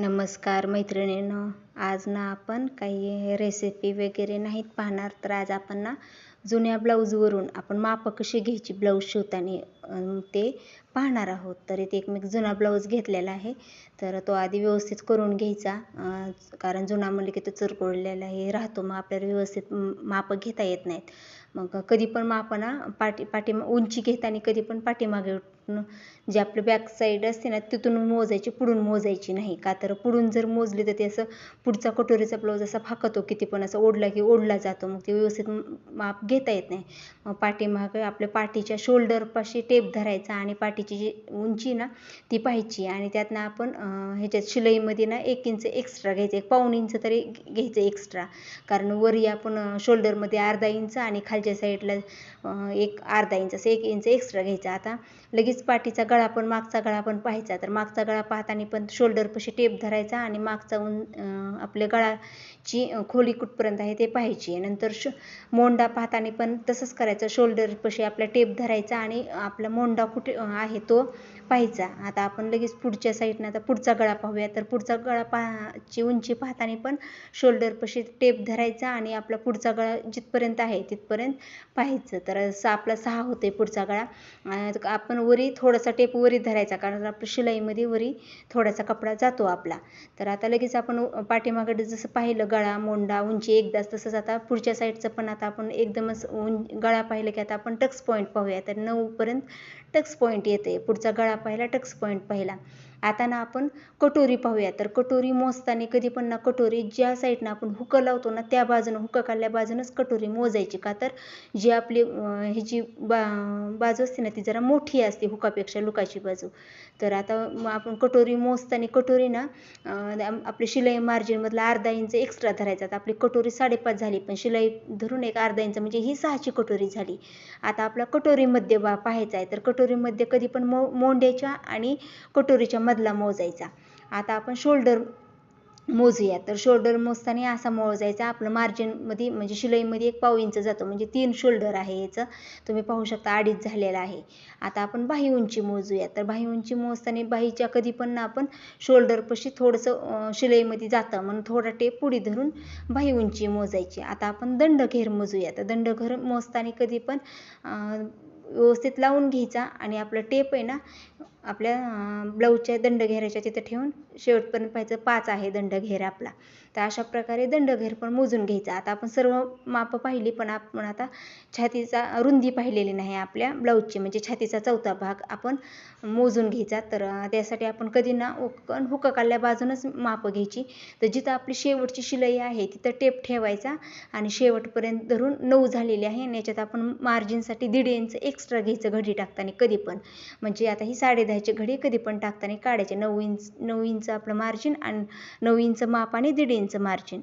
नमस्कार मैत्रिणींनो. आज ना आपण काही रेसिपी वगैरे नाहीत पाहणार. तर आज आपण ना जुन्या ब्लाऊजवरून आपण मापं कशी घ्यायची ब्लाऊज शिवताना ते पाहणार आहोत. तर इथे एक मी जुना ब्लाऊज घेतलेला आहे. तर तो आधी व्यवस्थित करून घ्यायचा. कारण जुना म्हणले की तो चुरकुळलेला हे राहतो. मग आपल्याला व्यवस्थित मापं घेता येत नाहीत. मग कधी पण मापं ना पाठी पाठी उंची घेताना कधी पण पाठीमागे जे आपलं बॅक साईड असते ना तिथून मोजायची पुढून मोजायची नाही. का तर पुढून जर मोजली तर ते असं पुढचा कटोरीचा ब्लाऊज असा फाकतो किती पण असं ओढला की ओढला जातो मग ते व्यवस्थित माप घेता येत नाही. मग पाठीमाग आपल्या पाठीच्या शोल्डरपाशी टेप धरायचा आणि पाठीची जी उंची ना ती पाहायची आणि त्यातनं आपण ह्याच्यात शिलाईमध्ये ना एक इंच एक्स्ट्रा घ्यायचं एक पाऊण इंच तरी घ्यायचं एक्स्ट्रा कारण वरी आपण शोल्डरमध्ये अर्धा इंच आणि खालच्या साईडला एक अर्धा इंच असं एक इंच एक्स्ट्रा घ्यायचा. आता लगेच पाठीचा गळा पण मागचा गळा पण पाहायचा. तर मागचा गळा पाहताना पण शोल्डरपाशी टेप धरायचा आणि मागचा उं आपल्या गळाची खोली कुठपर्यंत आहे ते पाहायची नंतर श मोंडा पाहताना पण तसंच करायचं. शोल्डरपाशी आपला टेप धरायचा आणि आपला मोंडा कुठे आहे तो पाहायचा. आता आपण लगेच पुढच्या साईडनं आता पुढचा गळा पाहूया. तर पुढचा गळा पाहाची उंची पाहताना पण शोल्डरपाशी टेप धरायचा आणि आपला पुढचा गळा जिथपर्यंत आहे तिथपर्यंत पाहायचं. तर असं आपला सहा होते पुढचा गळा. आपण वरी थोडासा टेप वरी धरायचा कारण आपलं शिलाईमध्ये वरी थोडासा कपडा जातो आपला. तर आता लगेच आपण पाठीमागडे जसं पाहिलं गळा मोंडा उंची एकदाच तसंच आता पुढच्या साईडचं पण आता आपण एकदमच उं गळा पाहिलं की आता आपण टक्स पॉईंट पाहूया. तर नऊपर्यंत टक्स पॉईंट येते. पुढचा गळा पाहिला टक्स पॉईंट पाहिला. आता ना आपण कटोरी पाहूया. तर कटोरी मोजताना कधी पण ना कटोरी ज्या साईडनं आपण हुकं लावतो ना त्या बाजूनं हुकं काढल्या बाजूनच कटोरी मोजायची का? तर जी आपली ह्याची बा बाजू असते ना ती जरा मोठी असते हुकापेक्षा लुकाची बाजू. तर आता आपण कटोरी मोजताना कटोरी ना आपली शिलाई मार्जिनमधला अर्धा इंच एक्स्ट्रा धरायचा. आता आपली कटोरी साडेपाच झाली पण शिलाई धरून एक अर्धा इंच म्हणजे ही सहाची कटोरी झाली. आता आपला कटोरीमध्ये बा पाहायचा आहे तर कटोरीमध्ये कधी पण मो मोंड्याच्या आणि कटोरीच्या मधला मोजायचा. आता आपण शोल्डर मोजूया. तर शोल्डर मोजताना असा मोजायचा. आपलं मार्जिनमध्ये म्हणजे शिलाईमध्ये एक पाव इंच जातो. म्हणजे तीन शोल्डर आहे याचं. तुम्ही पाहू शकता अडीच झालेलं आहे. आता आपण बाही उंची मोजूया. तर बाही उंची मोजताना बाहीच्या कधी पण ना आपण शोल्डरपाशी थोडंसं शिलाईमध्ये जातं. म्हणून थोडा टेप पुढे धरून बाही उंची मोजायची. आता आपण दंडघेर मोजूया. तर दंडघेर मोजताना कधी पण व्यवस्थित लावून घ्यायचा. आणि आपलं टेप आहे ना आपल्या ब्लाऊजच्या दंड घेऱ्याच्या तिथं ठेवून शेवटपर्यंत पाहायचं पाच आहे दंडघेर आपला. तर अशा प्रकारे दंडघेर पण मोजून घ्यायचा. आता आपण सर्व मापं पाहिली पण आपण आता छातीचा रुंदी पाहिलेली नाही आपल्या ब्लाऊजची. म्हणजे छातीचा चौथा भाग आपण मोजून घ्यायचा. तर त्यासाठी आपण कधी ना ओकन हुकं काढल्या बाजूनच मापं घ्यायची. तर जिथं आपली शेवटची शिलाई आहे तिथं टेप ठेवायचा आणि शेवटपर्यंत धरून नऊ झालेली आहे. आणि याच्यात आपण मार्जिनसाठी दीड इंच एक्स्ट्रा घ्यायचं घडी टाकताना कधी पण. म्हणजे आता ही साडे दहाची घडी कधी पण टाकताना काढायचे. नऊ इंच नऊ इंच आपलं मार्जिन आणि नऊ इंच माप आणि दीड इंच मार्जिन